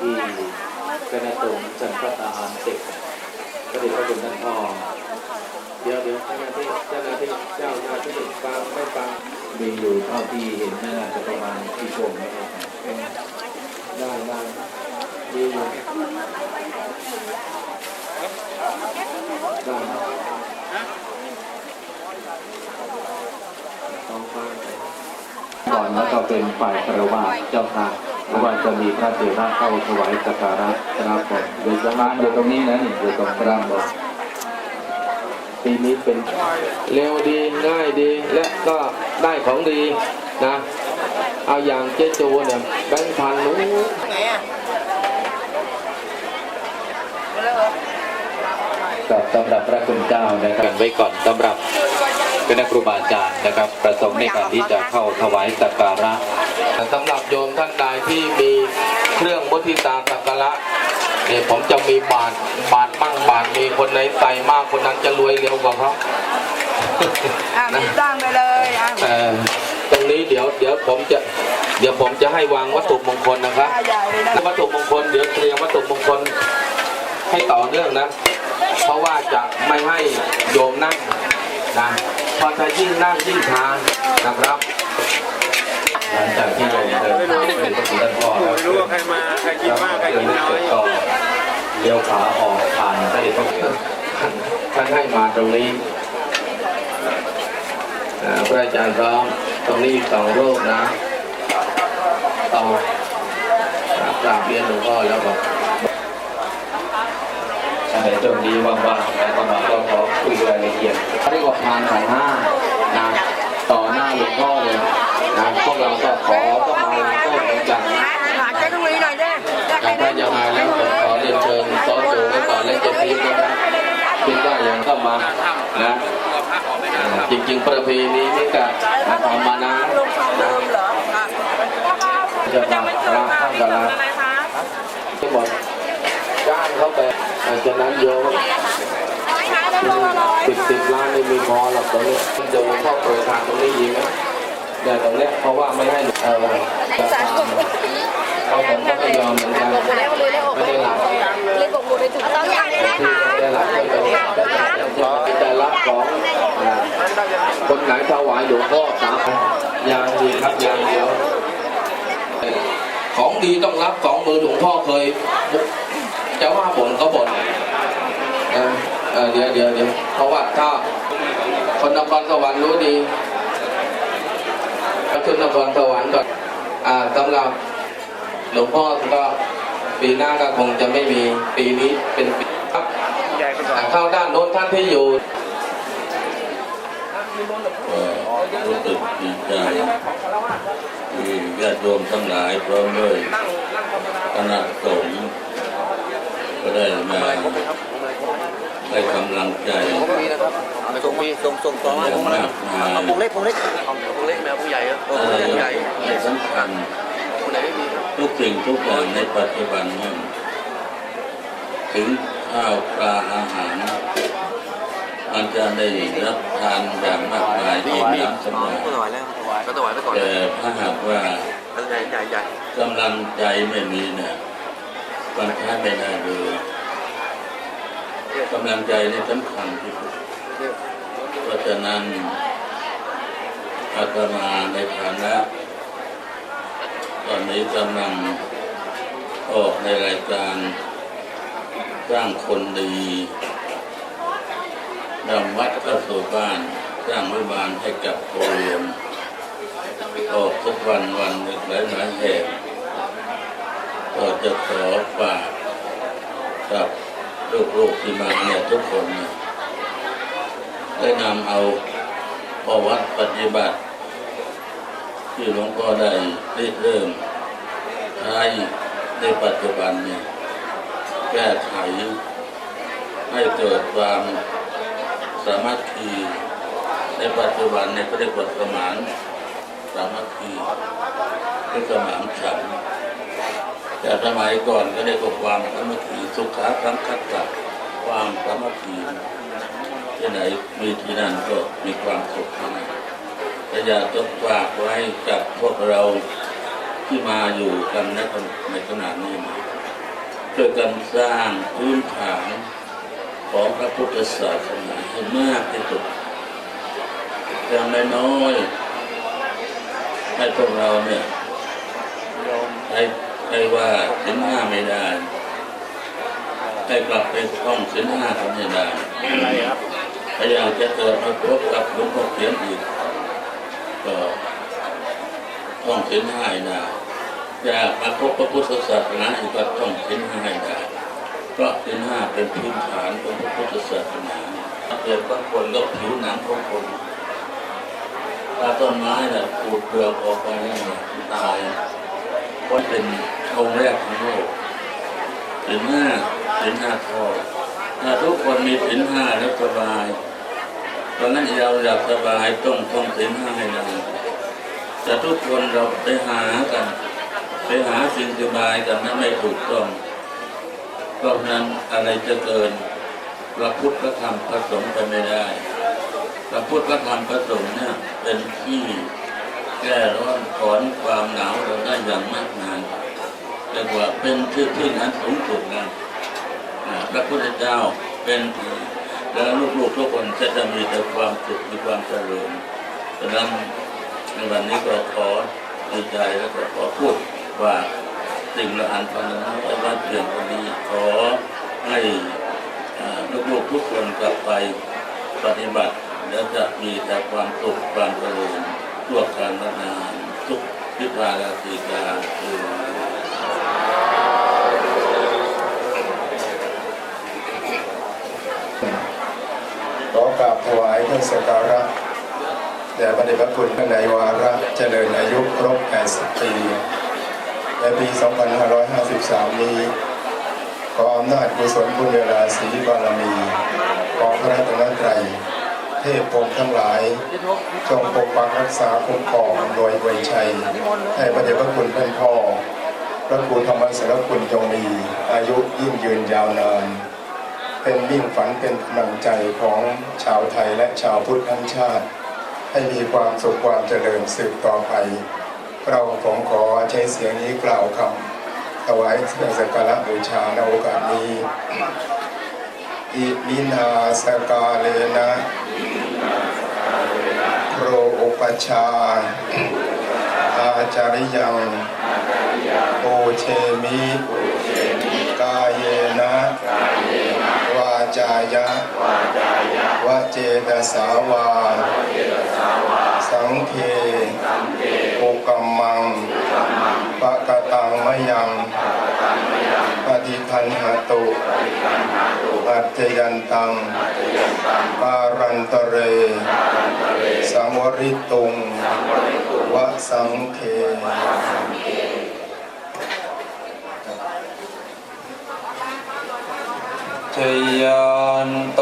ที่คณะสงฆ์สันพระอาหารเสร็จก็เดี๋ยวก็เป็นท่านพ่อเดี๋ยวเดี๋ยวเจ้าหน้าที่เจ้าหน้าที่เจ้าหน้าที่ฟังไม่ฟังมีอยู่เท่าที่เห็นน่าจะประมาณกี่ชั่วโมงนะครับเป็นได้ได้ดีอยู่ได้ก่อนแล้วก็เป็นฝ่ายคารวะเจ้าค่ะ หรือว่าจะมีพระเถระเข้าถวายสักการะครับผมโดยสมานอยู่ตรงนี้นะนี่อยู่ตรงกลางบอกปีนี้เป็นเร็วดีง่ายดีและก็ได้ของดีนะเอาอย่างเจจูเนี่ยแบงค์พันนู้นกับสำหรับพระคุณเจ้านะครับกันไว้ก่อนสำหรับ คณะครูบาอาจารย์นะครับ ประสงค์ในการที่จะเข้าถวายสักการะสำหรับโยมท่านใดที่มีเครื่องมุทิตาสักการะเนี่ยผมจะมีบาทบาทมั่งบาทมีคนไหนใส่มากคนนั้นจะรวยเร็วกว่าเขาอะมีตั้งไปเลยอะเอ่อตรงนี้เดี๋ยวเดี๋ยวผมจะเดี๋ยวผมจะให้วางวัตถุมงคลนะครับป้าใหญ่เลยนะวัตถุมงคลเดี๋ยวเตรียมวัตถุมงคลให้ต่อเนื่องนะ เพราะว่าจะไม่ให้โยมนั่ง นะพอถ้ายิ่งนั่งยิ่งทานนะครับ หลังจากที่โยมเดินทางไปพระคุณท่านพ่อแล้วไม่รู้ว่าใครมาใครกินมากใครกินน้อยก็เลี้ยวขาออกผ่านเสด็จพระคุณท่านให้มาตรงนี้อาพระอาจารย์ร้อมตรงนี้สองโรูปนะต่อกราบเรียนหลวงพ่อแล้วก็ ใดตรงนี้ว่างๆแล้วก็มาก็ขอคุยรายละเอียดเรียกว่านขันห้านะต่อหน้าหลวงพ่อเลยนะพวกเราก็ขอก็มาลงโทษเหมือนกันหาเจ๊ตรงนี้หน่อยเด้จะแต่ถ้ายังไงแล้วผมขอเรียนเชิญโต๊ะจูไว้ก่อนและจะพีชนะครับคิดว่ายังเข้ามานะจริง ๆ ประเพณีนี้ก็ทำมานานเดิมเหรอจะมารับข้างกับเราทั้งหมด จ้างเขาไปอ่าฉะนั้นโยมสิบสิบล้านไม่มีพอหรอกตรงนี้เดี๋ยวหลวงพ่อเปิดทางตรงนี้อีกนะแต่ตรงเนี้ยเพราะว่าไม่ให้เออจะตามเขาผมก็ไม่ยอมเหมือนกันไม่ได้หลับเลยบอกหมดเลยถูกต้องอย่างเลยนะคะไม่ได้หลับไม่ได้หลับแต่รับของอ่าคนไหนถวายหลวงพ่อสามอย่างดีครับอย่างเดียวของดีต้องรับของมือหลวงพ่อเคย ว่าบ่นก็บ่นเออเดี๋ยวเดี๋ยวเดี๋ยวเพราะว่าถ้าคนนครสวรรค์รู้ดีขึ้นนครสวรรค์ก่อนอ่าสำหรับหลวงพ่อก็ปีหน้าก็คงจะไม่มีปีนี้เป็นปีครับเข้าด้านโน้นท่านที่อยู่รู้สึกดีใจที่ญาติโยมทั้งหลายพร้อมด้วยคณะสงฆ์ ได้มาให้กำลังใจไม่ส่งมีส่งส่งต่อมาอย่างมากมายเอาพุงเล็กพุงเล็กเอาพุงเล็กแมวพุงใหญ่เออพุงอะไรเล็กพุงใหญ่ที่สำคัญพุงไหนไม่มีทุกสิ่งทุกอย่างในปัจจุบันนี้ถึงข้าวปลาอาหารมันจะได้รับทานอย่างมากมายที่มีสำคัญก็ถวายแล้วก็ถวายไปก่อนแต่ถ้าหากว่าใหญ่ใหญ่ใหญ่กำลังใจไม่มีเนี่ย มันใช้ไม่ได้เลยกำลังใจนี่สำคัญที่สุดเพราะฉะนั้นอาตมาในฐานะตอนนี้กำลังออกในรายการสร้างคนดีนำวัดเข้าสู่บ้านสร้างวิมานให้กับโรงเรียนออกทุกวันวันหนึ่งหลายหลายแห่ง ก็จะขอฝากกับลูกๆที่มาเนี่ยทุกคนเนี่ยได้นำเอาประวัติปฏิบัติ ที่หลวงพ่อได้ริเริ่มใช้ในปัจจุบันเนี่ยแก้ไข ให้เกิดความสามัคคีในปัจจุบันในพระเดชพระสมานสามัคคีคือสมานฉันท์ แต่สมัยก่อนก็ได้กับความสามัคคีสุขาสังคัตตะความสามัคคีที่ไหนมีที่นั่นก็มีความสุขที่นั่นแต่อยากจะฝากไว้กับพวกเราที่มาอยู่กันในขณในขณะนี้นะช่วยกันสร้างพื้นฐานของพระพุทธศาสนาให้มากที่สุดอย่างน้อยๆให้พวกเราเนี่ยให้ ให้ว่าสินห้าไม่ได้ให้กลับไปท่องสินห้ากันให้ได้ถ้าอยากจะเกิดมาพบกับหลวงพ่อเขียนอีกก็ท่องสินห้าให้ได้อยากมาพบพระพุทธศาสนาอีกก็ท่องสินห้าให้ได้เพราะสินห้าเป็นพื้นฐานของพระพุทธศาสนาเกิดบางคนก็ผิวหนังของคนถ้าต้นไม้น่ะขูดเปลือกออกไปแล้วเนี่ยมันตาย เพราะเป็นองค์แรกของโลกสินห้าสินห้าข้อถ้าทุกคนมีสินห้าแล้วสบายเพราะงั้นเราอยากสบายต้องท่องสินห้าให้ได้แต่ทุกคนเราไปหากัน ไปหาสิ่งสบายกันนั้นไม่ถูกต้องเพราะฉะนั้นอะไรจะเกินพระพุทธพระธรรมพระสงฆ์ไปไม่ได้พระพุทธพระธรรมพระสงฆ์เนี่ยเป็นที่ แก้ร้อนถอนความหนาวเราได้อย่างมากมายเรียกว่าเป็นที่ที่นั้นสูงสุดนะพระพุทธเจ้าเป็นแล้วลูกๆทุกคนจะจะมีแต่ความสุขมีความเจริญดังนั้นในวันนี้ก็ขอดีใจแล้วก็ขอพูดว่าสิ่งละอันพันนั้นไว้บ้านเพียงวันนี้ขอให้ลูกๆทุกคนกลับไปปฏิบัติ แล้วจะมีแต่ความสุขความเจริญ ทั่วการนานทุกทิพาราศีกาคือขอกราบถวายเครื่องสัการะแด่พระเดชพระคุณท่านนายวาระเจริญอายุครบ 80 ปีในปี 2553 นี้ ขออำนาจกุศลบุญเวลาศีบารมี ของพระรัตนตรัย พพรหมทั้งหลาย จงปกปักรักษาคุ้มครองโดยไวยชัย ให้พระเดชพระคุณท่านพ่อ พระครูธรรมสารคุณจงมี อายุยิ่งยืนยาวนาน เป็นมิ่งฝันเป็นกำลังใจของชาวไทยและชาวพุทธทั้งชาติ ให้มีความสุขความเจริญสืบต่อไป เราผมขอใช้เสียงนี้กล่าวคำถวายเครื่องสักการะบูชาในโอกาสนี้ อิมินาสกาเลนะโปรอุปชาอาจาริยังโอเชมิกาเยนะวาจายะวเจตสาวา สังเคอุกัมมังปะกตังมยัง ฏิคันหาตุปัจจยันตังปารันตเร สังวริตุงวะสังเคจยันโต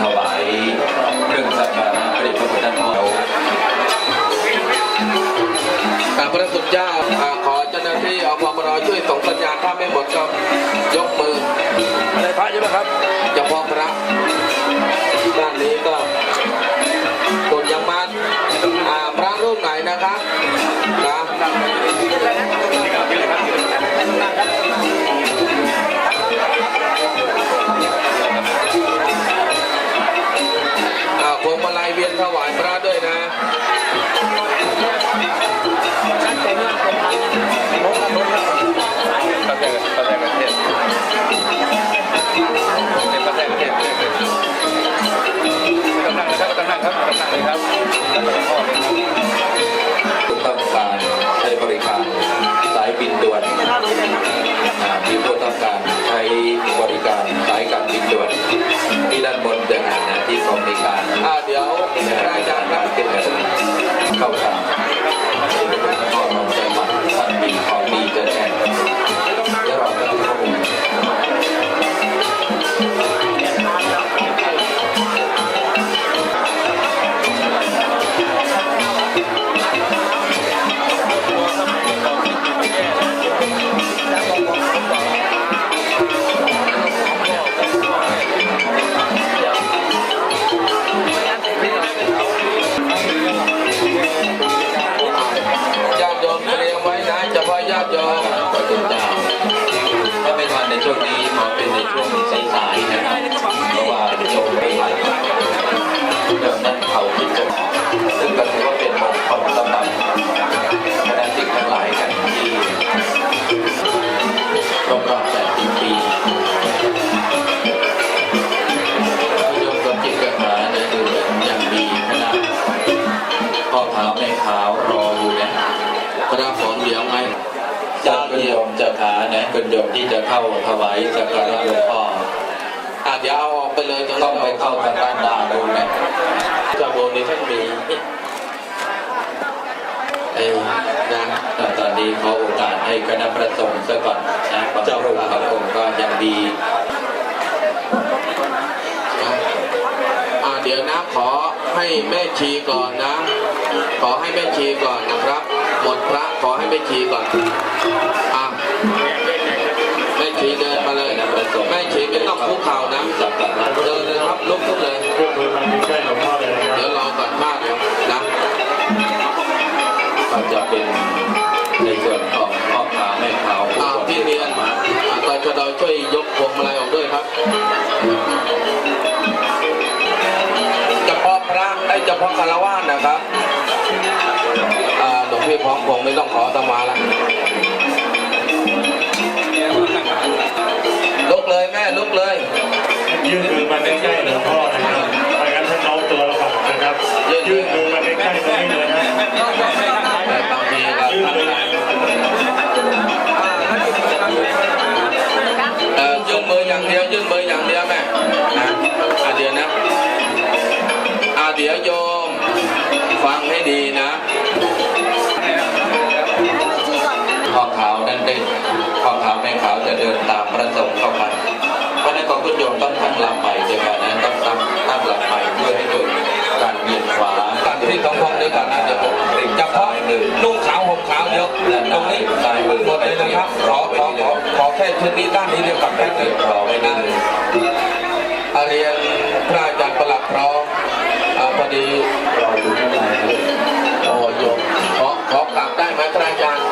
ถวายเครื่องสักการะพระเดชพระคุณท่านพ่ออ่าพระคุณเจ้าอ่าขอเจ้าหน้าที่อพมรช่วยส่งสัญญาณถ้าไม่หมดก็ยกมืออะไรพระใช่ไหมครับเฉพาะพระด้านนี้ก็กดยังมาอ่าพระรูปไหนนะครับนะอ่า พวงมาลัยเวียนถวายพระด้วยนะ นั้นเขาคิดจะซึ่งก็ถือว่าเป็นมงคลสำหรับคณะสิทธิ์ทั้งหลายกันที่ครบรอบ80ปีโยมสมจิตกันมาในดูเหมือนย่างดีคณะพ่อขาวแม่ขาวรออยู่เนี่ยพระผมเดี๋ยวไงเจ้าโยมจ้าขาเนี่ยเป็นโยมที่จะเข้าถวายสักการะหลวงพ่ออะเดี๋ยวเอาออกไปเลยต้องไปเข้าทางด้านดาดู นะเจ้าโบนี่ท่านมีเอ้นะตอนนี้ขอโอกาสให้คณะประสงค์ซะก่อนนะเจ้าพระองค์ก็ยังดีเดี๋ยวนะขอให้แม่ชีก่อนนะ ขอให้แม่ชีก่อนนะครับ หมดพระขอให้แม่ชีก่อนอะแม่ชีเดินมาเลยนะแม่ชีไม่ต้องคุกเข่านะเดินาะคารวะนะครับหลวงพี่พร้อมคงไม่ต้องขอตมาละลุกเลยแม่ลุกเลย ยื่นมือมาใกล้ๆหลวงพ่อนะครับ ให้ดีนะพ่อขาวนั่นเด็กพ่อขาวแม่ขาวจะเดินตามพระสงฆ์เข้าไปเพราะฉะนั้นของคุณโยมต้องตั้งหลักใหม่เดียวกันนะต้องตั้งตั้งหลักใหม่เพื่อให้เกิดการเวียนขวาการที่ต้องพงด้วยกันนะเดี๋ยวผมติดเฉพาะนุ่งขาวห่มขาวเดี๋ยวตรงนี้สายมือหมดเลยนะครับขอขอขอขอแค่ชุดนี้ด้านนี้เดียวกับแค่เลยขอไว้นะอาเรียนพระอาจารย์ประหลัดพร้อม อ่าพอดีรออยู่ข้างในโอ้โยมขอขอกลับได้ไหมพระอาจารย์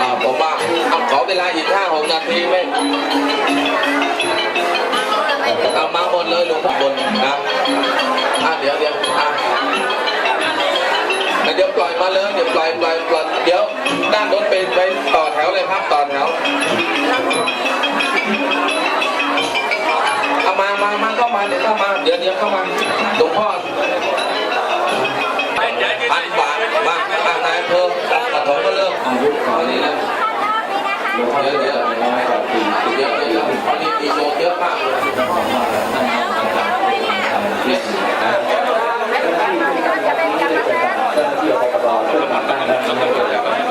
อ่าผมว่าเอาขอเวลาอีกห้าหกนาทีไหมเอามาหมดเลยหลวงพ่อบนนะอะเดี๋ยวเดี๋ยวอะเดี๋ยวปล่อยมาเลยเดี๋ยวปล่อยปล่อยปล่อยเดี๋ยวด้านบนไปไปต่อแถวเลยครับต่อแถว เข้ามาเดี๋ยวเข้ามาเดี๋ยวเดี๋ยวเข้ามาหลวงพ่อพันบาทบางบางนายอำเภอกระถมก็เริ่มอายุตอนนี้แล้วเยอะเยอะเยอะเยอะตอนนี้มีโยเยอะมากเลย